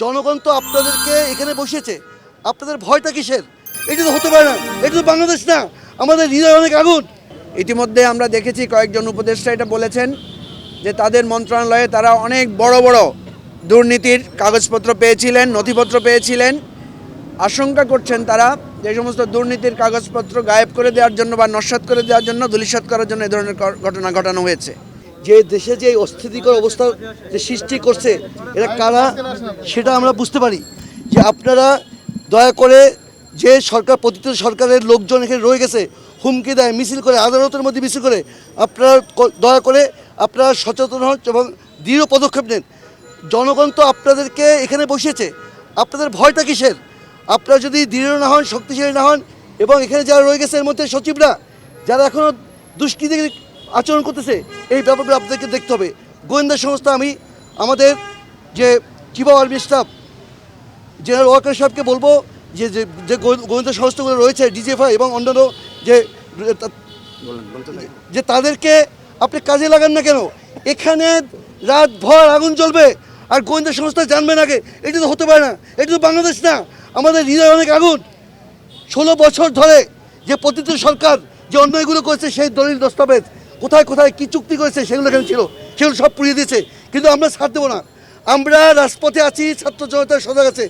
জনগণ তো আপনাদেরকে এখানে বসিয়েছে। আপনাদের ভয়টা কিসের? এটা তো হতে পারে না। এটা তো বাংলাদেশ না। আমাদের হৃদয় অনেক আগুন। ইতিমধ্যে আমরা দেখেছি কয়েকজন উপদেষ্টা এটা বলেছেন যে তাদের মন্ত্রণালয়ে তারা অনেক বড় বড় দুর্নীতির কাগজপত্র পেয়েছিলেন, নথিপত্র পেয়েছিলেন। আশঙ্কা করছেন তারা যে সমস্ত দুর্নীতির কাগজপত্র গায়েব করে দেওয়ার জন্য বা নস্বাত করে দেওয়ার জন্য, ধূলিসাৎ করার জন্য এ ধরনের ঘটনা ঘটানো হয়েছে। যে দেশে যে অস্থিতিকর অবস্থা যে সৃষ্টি করছে, এরা কারা সেটা আমরা বুঝতে পারি। যে আপনারা দয়া করে যে সরকার, পতিত সরকারের লোকজন এখানে রয়ে গেছে, হুমকি দেয়, মিছিল করে, আদালতের মধ্যে মিছিল করে, আপনারা দয়া করে আপনারা সচেতন হন এবং দৃঢ় পদক্ষেপ নেন। জনগণ তো আপনাদেরকে এখানে বসিয়েছে। আপনাদের ভয়টা কিসের? আপনারা যদি দৃঢ় না হন, শক্তিশালী না হন এবং এখানে যারা রয়ে গেছে, এর মধ্যে সচিবরা, যারা এখনও দুষ্কৃতি আচরণ করতেছে, এই ব্যাপারগুলো আপনাদেরকে দেখতে হবে। গোয়েন্দা সংস্থা, আমি আমাদের যে chief army staff, general Waker সাহেবকে বলব যে যে গোয়েন্দা সংস্থাগুলো রয়েছে ডিজিএফআই এবং অন্যান্য যে যে তাদেরকে আপনি কাজে লাগান না কেন? এখানে রাত ভর আগুন জ্বলবে, আর গোয়েন্দা সংস্থা জানবেন আগে। এটা তো হতে পারে না, এটা তো বাংলাদেশ না। আমাদের হৃদয় অনেক আগুন। ষোলো বছর ধরে যে পতিত সরকার যে অন্যায়গুলো করেছে, সেই দলিল দস্তাবেজ। কোথায় কোথায় কি চুক্তি করেছে সেগুলো এখানে ছিল, সেগুলো সব পুড়িয়ে দিয়েছে। কিন্তু আমরা ছাড় দেবো না। আমরা রাজপথে আছি, ছাত্র জনতার সজাগ আছে।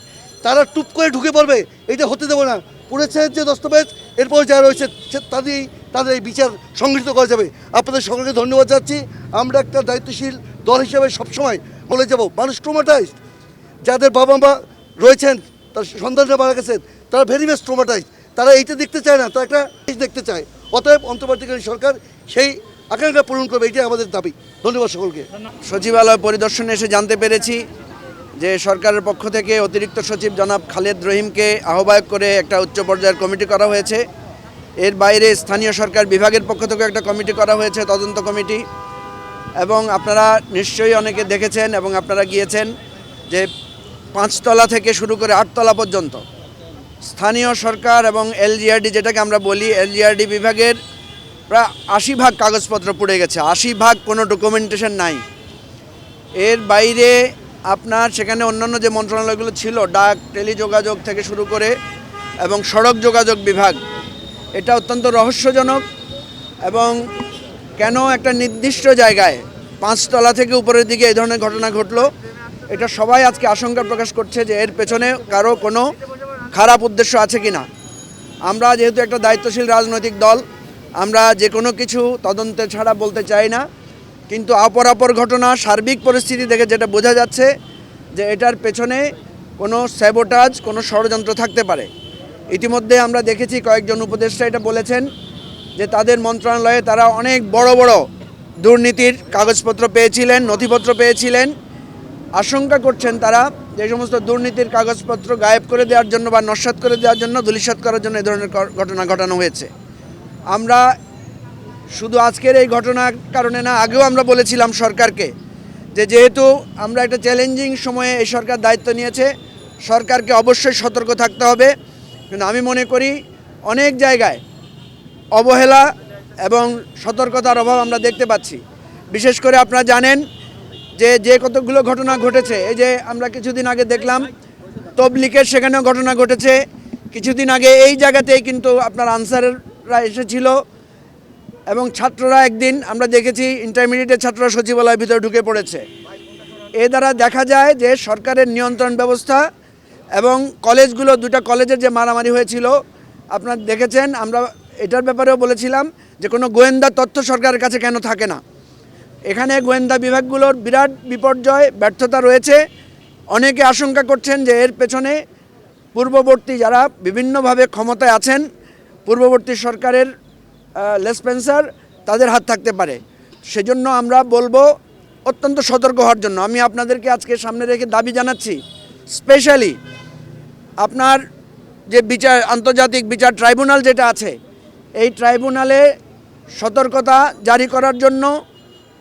তারা টুপ করে ঢুকে পড়বে, এটা হতে দেবো না। পুড়েছে যে দস্তাবেজ, এরপর যারা রয়েছে তাদেরই তাদের এই বিচার সংগঠিত করা যাবে। আপনাদের সকলকে ধন্যবাদ যাচ্ছি আমরা একটা দায়িত্বশীল দল হিসেবে সবসময় বলে যাব, মানুষ ট্রোমাটাইজড যাদের বাবা মা রয়েছেন, তার সন্তানরা মারা গেছেন, তারা ভেরি বেস্ট ট্রোমাটাইজ তারা এইটা দেখতে চায় না, তারা একটা দেখতে চায়। অতএব অন্তর্বর্তীকালীন সরকার সেই আকাঙ্ক্ষা পূরণ করবে, এটাই আমাদের দাবি। ধন্যবাদ সকলকে। সচিবালয় পরিদর্শনে এসে জানতে পেরেছি যে সরকারের পক্ষ থেকে অতিরিক্ত সচিব জনাব খালেদ রহিমকে আহ্বায়ক করে একটা উচ্চ পর্যায়ের কমিটি করা হয়েছে। এর বাইরে স্থানীয় সরকার বিভাগের পক্ষ থেকে একটা কমিটি করা হয়েছে, তদন্ত কমিটি। এবং আপনারা নিশ্চয়ই অনেকে দেখেছেন এবং আপনারা গিয়েছেন যে পাঁচতলা থেকে শুরু করে আটতলা পর্যন্ত স্থানীয় সরকার এবং এলজিআরডি যেটাকে আমরা বলি, এলজিআরডি বিভাগের প্রায় আশি ভাগ কাগজপত্র পুড়ে গেছে, আশি ভাগ কোনো ডকুমেন্টেশন নাই। এর বাইরে আপনার সেখানে অন্যান্য যে মন্ত্রণালয়গুলো ছিল, ডাক, টেলিযোগাযোগ থেকে শুরু করে এবং সড়ক যোগাযোগ বিভাগ, এটা অত্যন্ত রহস্যজনক এবং কেন একটা নির্দিষ্ট জায়গায় পাঁচতলা থেকে উপরের দিকে এই ধরনের ঘটনা ঘটলো, এটা সবাই আজকে আশঙ্কা প্রকাশ করছে যে এর পেছনে কারও কোনো খারাপ উদ্দেশ্য আছে কি না আমরা যেহেতু একটা দায়িত্বশীল রাজনৈতিক দল আমরা যে কোনো কিছু তদন্তে ছাড়া বলতে চাই না, কিন্তু অপর অপরাপর ঘটনা, সার্বিক পরিস্থিতি দেখে যেটা বোঝা যাচ্ছে যে এটার পেছনে কোনো স্যাবোটাজ, কোনো ষড়যন্ত্র থাকতে পারে। ইতিমধ্যে আমরা দেখেছি কয়েকজন উপদেষ্টা এটা বলেছেন যে তাদের মন্ত্রণালয়ে তারা অনেক বড় বড় দুর্নীতির কাগজপত্র পেয়েছিলেন, নথিপত্র পেয়েছিলেন। আশঙ্কা করছেন তারা যে সমস্ত দুর্নীতির কাগজপত্র গায়েব করে দেওয়ার জন্য বা নস্বাত করে দেওয়ার জন্য, ধূলিসাৎ করার জন্য এ ধরনের ঘটনা ঘটানো হয়েছে। আমরা শুধু আজকের এই ঘটনার কারণে না, আগেও আমরা বলেছিলাম সরকারকে যে যেহেতু আমরা একটা চ্যালেঞ্জিং সময়ে এই সরকার দায়িত্ব নিয়েছে, সরকারকে অবশ্যই সতর্ক থাকতে হবে। কিন্তু আমি মনে করি অনেক জায়গায় অবহেলা এবং সতর্কতার অভাব আমরা দেখতে পাচ্ছি। বিশেষ করে আপনারা জানেন যে যে কতগুলো ঘটনা ঘটেছে, এই যে আমরা কিছুদিন আগে দেখলাম তবলিকের সেখানেও ঘটনা ঘটেছে। কিছুদিন আগে এই জায়গাতেই কিন্তু আপনার আনসাররা এসেছিল এবং ছাত্ররা একদিন, আমরা দেখেছি ইন্টারমিডিয়েটের ছাত্ররা সচিবালয়ের ভিতরে ঢুকে পড়েছে। এ দ্বারা দেখা যায় যে সরকারের নিয়ন্ত্রণ ব্যবস্থা এবং কলেজগুলো দুটা কলেজের যে মারামারি হয়েছিল, আপনারা দেখেছেন, আমরা এটার ব্যাপারেও বলেছিলাম যে কোনো গোয়েন্দা তথ্য সরকারের কাছে কেন থাকে না। এখানে গোয়েন্দা বিভাগগুলোর বিরাট বিপর্যয়, ব্যর্থতা রয়েছে। অনেকে আশঙ্কা করছেন যে এর পেছনে পূর্ববর্তী যারা বিভিন্নভাবে ক্ষমতায় আছেন পূর্ববর্তী সরকারের লেসপেন্সার তাদের হাত থাকতে পারে। সেজন্য আমরা বলব অত্যন্ত সতর্ক হওয়ার জন্য। আমি আপনাদেরকে আজকে সামনে রেখে দাবি জানাচ্ছি, স্পেশালি আপনার যে বিচার, আন্তর্জাতিক বিচার ট্রাইব্যুনাল যেটা আছে, এই ট্রাইব্যুনালে সতর্কতা জারি করার জন্য,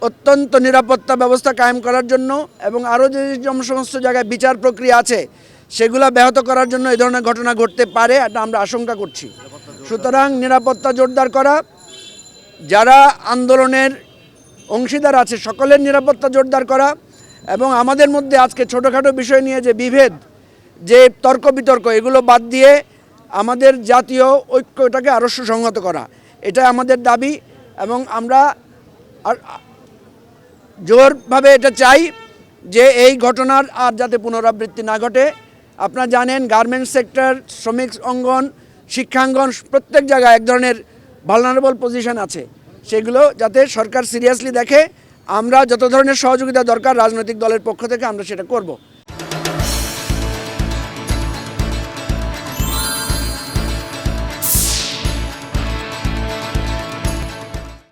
অত্যন্ত নিরাপত্তা ব্যবস্থা কায়েম করার জন্য এবং আরও যে সমস্ত জায়গায় বিচার প্রক্রিয়া আছে, সেগুলো ব্যাহত করার জন্য এই ধরনের ঘটনা ঘটতে পারে, এটা আমরা আশঙ্কা করছি। সুতরাং নিরাপত্তা জোরদার করা, যারা আন্দোলনের অংশীদার আছে সকলের নিরাপত্তা জোরদার করা এবং আমাদের মধ্যে আজকে ছোটোখাটো বিষয় নিয়ে যে বিভেদ, যে তর্ক বিতর্ক এগুলো বাদ দিয়ে আমাদের জাতীয় ঐক্যটাকে আরও সুসংহত করা এটা আমাদের দাবি এবং আমরা জোরভাবে এটা চাই যে এই ঘটনার আর যাতে পুনরাবৃত্তি না ঘটে। আপনারা জানেন গার্মেন্টস সেক্টর, শ্রমিক অঙ্গন শিক্ষাঙ্গন প্রত্যেক জায়গায় এক ধরনের ভালনারেবল পজিশন আছে। সেগুলো যাতে সরকার সিরিয়াসলি দেখে, আমরা যত ধরনের সহযোগিতা দরকার রাজনৈতিক দলের পক্ষ থেকে, আমরা সেটা করব।